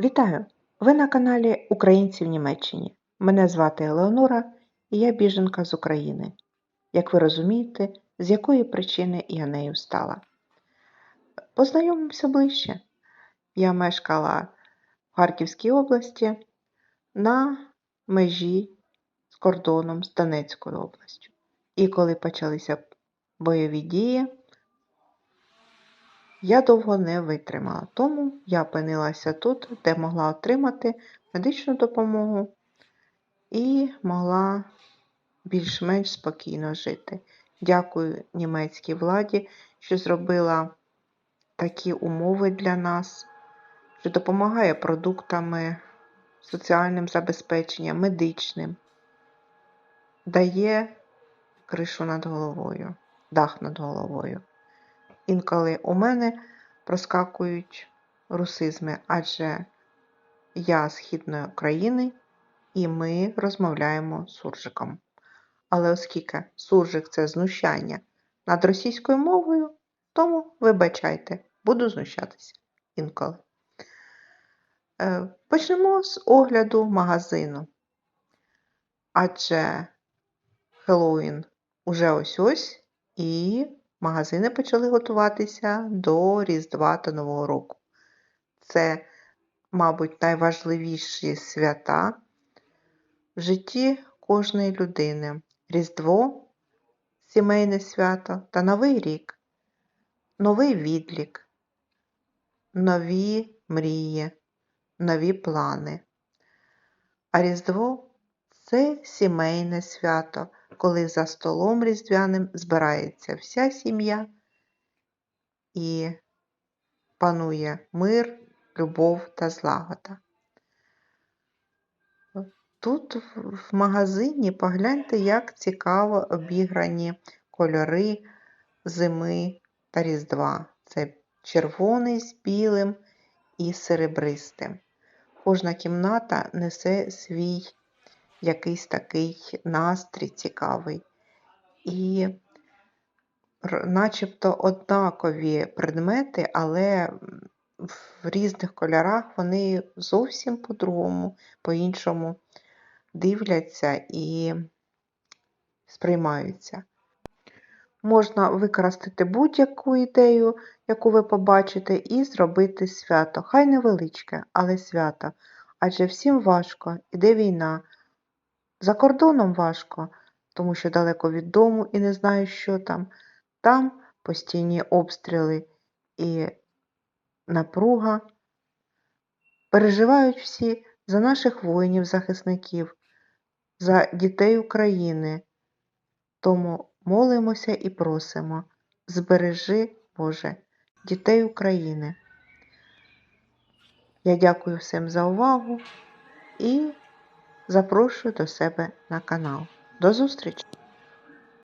Вітаю! Ви на каналі Українці в Німеччині. Мене звати Елеонора і я біженка з України. Як ви розумієте, з якої причини я нею стала. Познайомимося ближче. Я мешкала в Харківській області на межі з кордоном з Донецькою областю. І коли почалися бойові дії, я довго не витримала, тому я опинилася тут, де могла отримати медичну допомогу і могла більш-менш спокійно жити. Дякую німецькій владі, що зробила такі умови для нас, що допомагає продуктами, соціальним забезпеченням, медичним, дає кришу над головою, дах над головою. Інколи у мене проскакують русизми, адже я з Східної України і ми розмовляємо суржиком. Але оскільки суржик це знущання над російською мовою, тому вибачайте, буду знущатися інколи. Е, Почнемо з огляду магазину. Адже Хеллоуін уже ось-ось і магазини почали готуватися до Різдва та Нового року. Це, мабуть, найважливіші свята в житті кожної людини. Різдво, сімейне свято та Новий рік, новий відлік, нові мрії, нові плани. А Різдво це сімейне свято, коли за столом різдвяним збирається вся сім'я і панує мир, любов та злагода. Тут в магазині погляньте, як цікаво обіграні кольори зими та Різдва. Це червоний з білим і серебристим. Кожна кімната несе свій якийсь такий настрій цікавий. І начебто однакові предмети, але в різних кольорах вони зовсім по-другому, по-іншому дивляться і сприймаються. Можна використати будь-яку ідею, яку ви побачите, і зробити свято. Хай невеличке, але свято. Адже всім важко, іде війна. За кордоном важко, тому що далеко від дому і не знаю, що там. Там постійні обстріли і напруга. Переживають всі за наших воїнів-захисників, за дітей України. Тому молимося і просимо, збережи, Боже, дітей України. Я дякую всім за увагу і запрошую до себе на канал. До зустрічі!